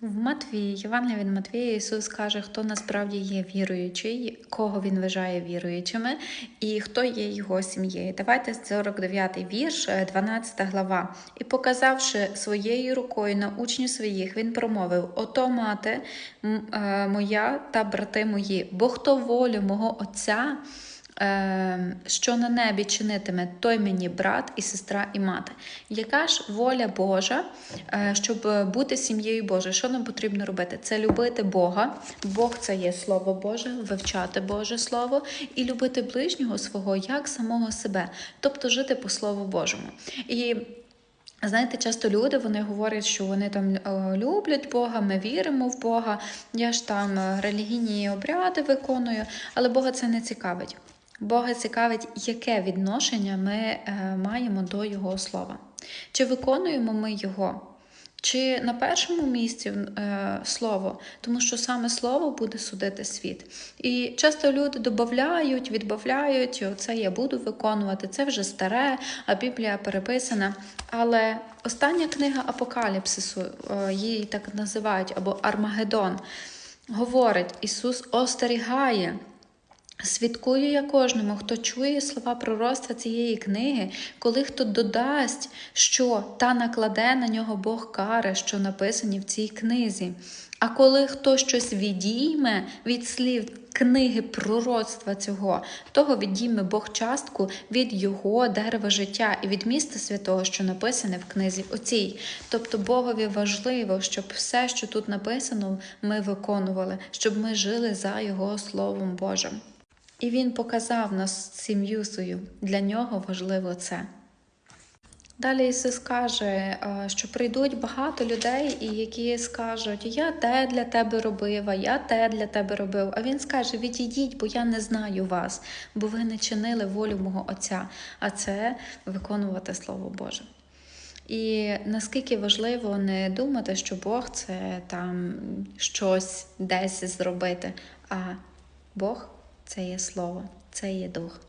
В Матвії, Євангелія від Матвія, Ісус каже, хто насправді є віруючий, кого Він вважає віруючими, і хто є його сім'єю. Давайте 49-й вірш, е, 12 глава. І показавши своєю рукою на учнів своїх, він промовив: Ото мати е, моя та брати мої, бо хто волю мого Отця. Е, Що на небі чинитиме, той мені брат і сестра і мати. Яка ж воля Божа, е, щоб бути сім'єю Божою? Що нам потрібно робити? Це любити Бога. Бог це є Слово Боже, вивчати Боже Слово і любити ближнього свого як самого себе, тобто жити по Слову Божому. І Знаєте, часто люди вони говорять, що вони там е, люблять Бога, ми віримо в Бога, я ж там е, релігійні обряди виконую, але Бога це не цікавить. Бога цікавить, яке відношення ми е, маємо до Його слова. Чи виконуємо ми Його? Чи на першому місці е, слово, тому що саме слово буде судити світ. І часто люди додають, відбавляють, це я буду виконувати, це вже старе, а Біблія переписана. Але остання книга Апокаліпсису, е, її так називають, або Армагеддон, говорить, Ісус остерігає. Свідкую я кожному, хто чує слова пророцтва цієї книги, коли хто додасть, що та накладе на нього Бог кари, що написані в цій книзі. А коли хто щось відійме від слів книги пророцтва цього, того відійме Бог частку від його дерева життя і від міста святого, що написане в книзі оцій. Тобто Богові важливо, щоб все, що тут написано, ми виконували, щоб ми жили за Його Словом Божим. І він показав нас сім'ю. Для нього важливо це. Далі Ісус каже, що прийдуть багато людей, які скажуть, я те для тебе робив, а я те для тебе робив. А Він скаже: відійдіть, бо я не знаю вас, бо ви не чинили волю мого Отця, а це виконувати Слово Боже. І наскільки важливо не думати, що Бог це там щось десь зробити, а Бог це є слово, це є дух.